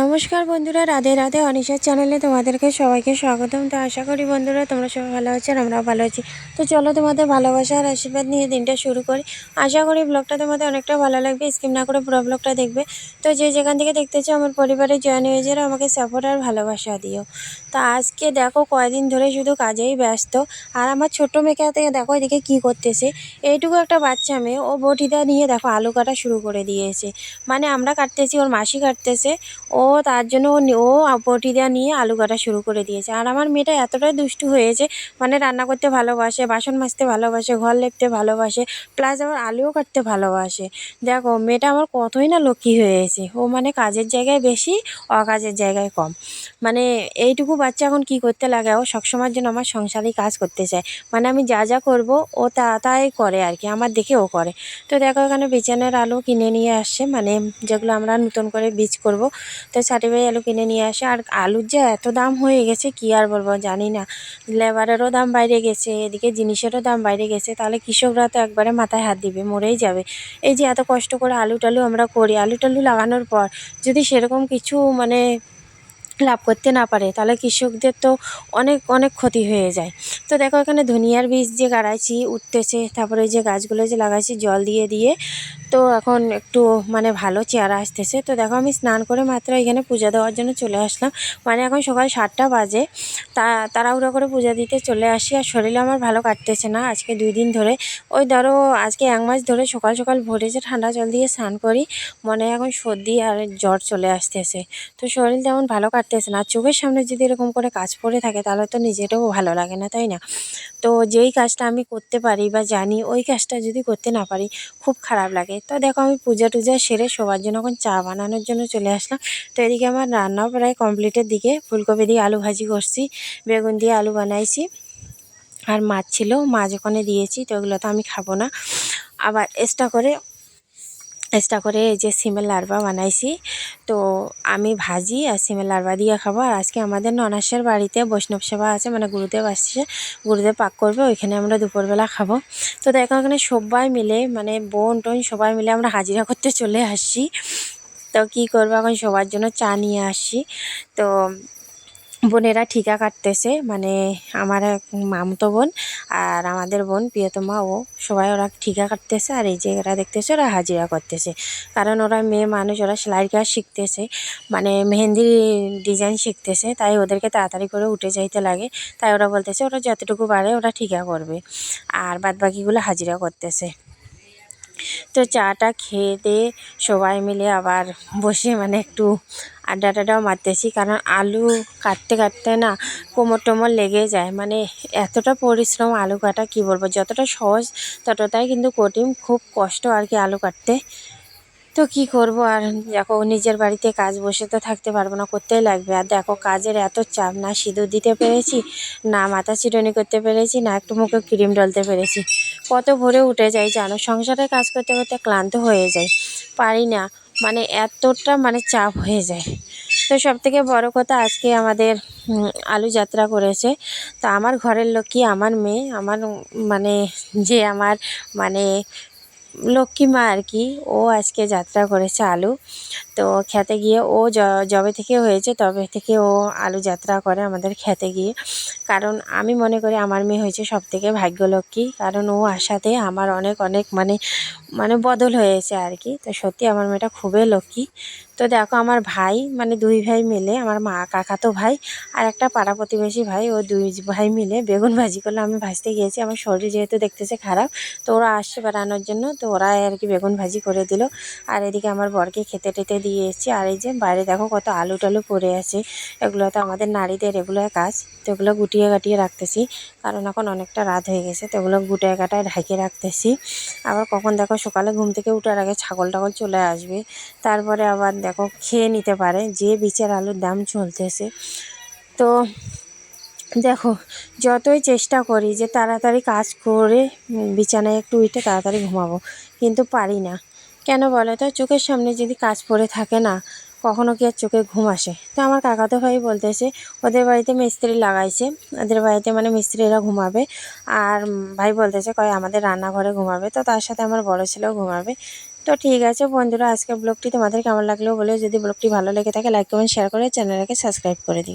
নমস্কার বন্ধুরা, রাধে রাধে। অনিশার চ্যানেলে তোমাদেরকে সবাইকে স্বাগতম। তো আশা করি বন্ধুরা তোমরা সবাই ভালো আছো আর আমরাও ভালো আছি। তো চলো তোমাদের ভালোবাসা আর আশীর্বাদ নিয়ে দিনটা শুরু করি। আশা করি ব্লগটা তোমাদের অনেকটা ভালো লাগবে। স্কিম না করে পুরো ব্লগটা দেখবে। তো যে যেখান থেকে দেখতেছো আমার পরিবারের জয়েন হয়ে যারা আমাকে সাপোর্ট আর ভালোবাসা দিও। তো আজকে দেখো কয়দিন ধরে শুধু কাজেই ব্যস্ত। আর আমার ছোট্ট মেয়েকে থেকে দেখো, এদিকে কি করতেছে। এইটুকু একটা বাচ্চা মেয়ে, ও বটিটা নিয়ে দেখো আলু কাটা শুরু করে দিয়েছে। মানে আমরা কাটতেছি, ওর মাসি কাটতেছে। ও তার জন্য ও নি- ও বটি দেওয়া নিয়ে আলু কাটা শুরু করে দিয়েছে। আর আমার মেয়েটা এতটাই দুষ্টু হয়েছে মানে রান্না করতে ভালোবাসে, বাসন মাজতে ভালোবাসে, ঘর লেপতে ভালোবাসে প্লাস আবার আলুও কাটতে ভালোবাসে। দেখো, মেয়েটা আমার কতই না লক্ষ্মী হয়েছে। ও মানে কাজের জায়গায় বেশি, অকাজের জায়গায় কম। মানে এইটুকু বাচ্চা এখন কি করতে লাগে? ও সবসময়ের জন্য আমার সংসারেই কাজ করতে চায়। মানে আমি যা যা করব, ও তা, তাই করে আর কি আমার দেখে ও করে। তো দেখো, এখানে বিছানার আলু কিনে নিয়ে আসছে মানে যেগুলো আমরা নতুন করে বীজ করব তো ভাই আলু কিনে নিয়ে আসে। আর আলুর যে এত দাম হয়ে গেছে, কি আর বলব জানি না। লেবারেরও দাম বাইরে গেছে, এদিকে জিনিসেরও দাম বাইরে গেছে। তাহলে কৃষকরা তো একবারে মাথায় হাত দিবে, মরেই যাবে। এই যে এত কষ্ট করে আলু টালু আমরা করি, আলু টালু লাগানোর পর যদি সেরকম কিছু মানে লাভ করতে না পারে, তাহলে কৃষকদের তো অনেক অনেক ক্ষতি হয়ে যায়। তো দেখো এখানে ধনিয়ার বীজ যে গাড়াইছি উঠতেছে, তারপরে যে গাছগুলো যে লাগাইছি, জল দিয়ে দিয়ে, তো এখন একটু মানে ভালো চেহারা আসতেছে। তো দেখো আমি স্নান করে মাত্র এখানে পূজা দেওয়ার জন্য চলে আসলাম। মানে এখন সকাল সাতটা বাজে, তা, তাড়াহুড়ো করে পূজা দিতে চলে আসি আর শরীরে আমার ভালো কাটতেছে না। আজকে দুই দিন ধরে, ওই ধরো আজকে এক মাস ধরে সকাল সকাল ভোরে যে ঠান্ডা জল দিয়ে স্নান করি, মনে এখন সর্দি আর জ্বর চলে আসতেছে। তো শরীর তেমন ভালো কাটতেছে না। চোখের সামনে যদি এরকম করে কাজ পড়ে থাকে, তাহলে তো নিজেরও ভালো লাগে না, তাই না? তো যেই কাজটা আমি করতে পারি বা জানি, ওই কাজটা যদি করতে না পারি, খুব খারাপ লাগে। তো দেখো, আমি পূজা টুজা সেরে সবার জন্য এখন চা বানানোর জন্য চলে আসলাম। তো এদিকে আমার রান্নাও প্রায় কমপ্লিটের দিকে। ফুলকপি দিয়ে আলু ভাজি করছি, বেগুন দিয়ে আলু বানাইছি। আর মাছ ছিল, মাছ ওখানে দিয়েছি, তো ওগুলো তো আমি খাব না। আবার এক্সট্রা করে এক্সট্রা করে এই যে সিমের লার্ভা বানাইছি। তো আমি ভাজি আর সিমের লার্ভা দিয়ে খাব। আর আজকে আমাদের ননাসের বাড়িতে বৈষ্ণব সেবা আছে মানে গুরুদেব আসছে, গুরুদেব পাক করবে, ওইখানে আমরা দুপুরবেলা খাব। তো দেখো এখানে সবাই মিলে মানে বোন টোন সবাই মিলে আমরা হাজিরা করতে চলে আসছি। তো কী করব এখন সবার জন্য চা নিয়ে আসছি। তো বোনেরা ঠিকা কাটতেছে মানে আমার এক মামতো বোন আর আমাদের বোন প্রিয়তমা, ও সবাই ওরা ঠিকা কাটতেছে আর এই যে এরা দেখতেছে ওরা হাজিরা করতেছে। কারণ ওরা মেয়ে মানুষ, ওরা সেলাই কাজ শিখতেছে মানে মেহেন্দি ডিজাইন শিখতেছে, তাই ওদেরকে তাড়াতাড়ি করে উঠে যাইতে লাগে। তাই ওরা বলতেছে, ওরা যতটুকু পারে ওরা ঠিকা করবে। আর বাদ বাকিগুলো হাজিরা করতেছে। তো চাটা খেয়ে দিয়ে সবাই মিলে আবার বসে মানে একটু আড্ডা টাড্ডাও মারতেছি। কারণ আলু কাটতে কাটতে না কোমর টোমর লেগে যায়। মানে এতটা পরিশ্রম আলু কাটা, কী বলব? যতটা সহজ, ততটাই কিন্তু কঠিন। খুব কষ্ট আর কি আলু কাটতে। তো কি করব? আর দেখো, নিজের বাড়িতে কাজ বসে তো থাকতে পারব না, করতেই লাগবে। আর দেখো, কাজের এত চাপ, না সিঁদুর দিতে পেরেছি, না মাথা চিরুনি করতে পেরেছি, না একটু মুখে ক্রিম ডলতে পেরেছি। কত ভোরে উঠে যাই জানো? সংসারে কাজ করতে করতে ক্লান্ত হয়ে যাই পারি না মানে এতটা মানে চাপ হয়ে যায়। তো সব থেকে বড়ো কথা আজকে আমাদের আলু যাত্রা করেছে। তা আমার ঘরের লোকই আমার মেয়ে, আমার মানে যে আমার মানে লক্ষ্মী মা আর কি, ও আজকে যাত্রা করেছে আলু। তো খেতে গিয়ে ও যবে থেকে হয়েছে তবে থেকে ও আলু যাত্রা করে আমাদের খেতে গিয়ে। কারণ আমি মনে করি আমার মেয়ে হয়েছে সব থেকে ভাগ্যলক্ষ্মী। কারণ ও আসাতে আমার অনেক অনেক মানে মানে বদল হয়েছে আর কি। তো সত্যি আমার মেয়েটা খুবই লক্ষ্মী। তো দেখো আমার ভাই মানে দুই ভাই মিলে, আমার মা, কাকাতো ভাই আর একটা পাড়া প্রতিবেশী ভাই, ও দুই ভাই মিলে বেগুন ভাজি করলে। আমি ভাজতে গিয়েছি, আমার শরীর যেহেতু দেখতেছে খারাপ, তো ওরা আসছে বেড়ানোর জন্য, তো ওরা আর কি বেগুন ভাজি করে দিল। আর এদিকে আমার বরকে খেতে টেতে দিয়ে এসেছি। আর এই যে বাইরে দেখো কত আলু টালু পড়ে আছে। এগুলো তো আমাদের নারীদের এগুলো কাজ। তো এগুলো গুটিয়ে কাটিয়ে রাখতেছি। কারণ এখন অনেকটা রাত হয়ে গেছে, তো এগুলো গুটায় কাটায় ঢাকিয়ে রাখতেছি। আবার কখন দেখো সকালে ঘুম থেকে উঠার আগে ছাগল টাগল চলে আসবে। তারপরে আবার দেখো খেয়ে নিতে পারে। যে বিচার আলুর দাম চলতেছে। তো দেখো, যতই চেষ্টা করি যে তাড়াতাড়ি কাজ করে বিছানায় একটু উঠে তাড়াতাড়ি ঘুমাবো। কিন্তু পারি না। কেন বলো? তো চোখের সামনে যদি কাজ পড়ে থাকে না, কখনো কি আর চোখে ঘুম আসে? তো আমার কাকাতো ভাই বলতেছে, ওদের বাড়িতে মিস্ত্রি লাগাইছে। ওদের বাড়িতে মানে মিস্ত্রিরা ঘুমাবে। আর ভাই বলতেছে, কয়, আমাদের রান্নাঘরে ঘুমাবে। তো তার সাথে আমার বড় ছেলেও ঘুমাবে। তো ঠিক আছে বন্ধুরা আজকে ব্লগটি তোমাদের কেমন লাগল বলে যদি ব্লগটি ভালো লেগে থাকে লাইক কমেন্ট শেয়ার করে চ্যানেলটাকে সাবস্ক্রাইব করে দিও।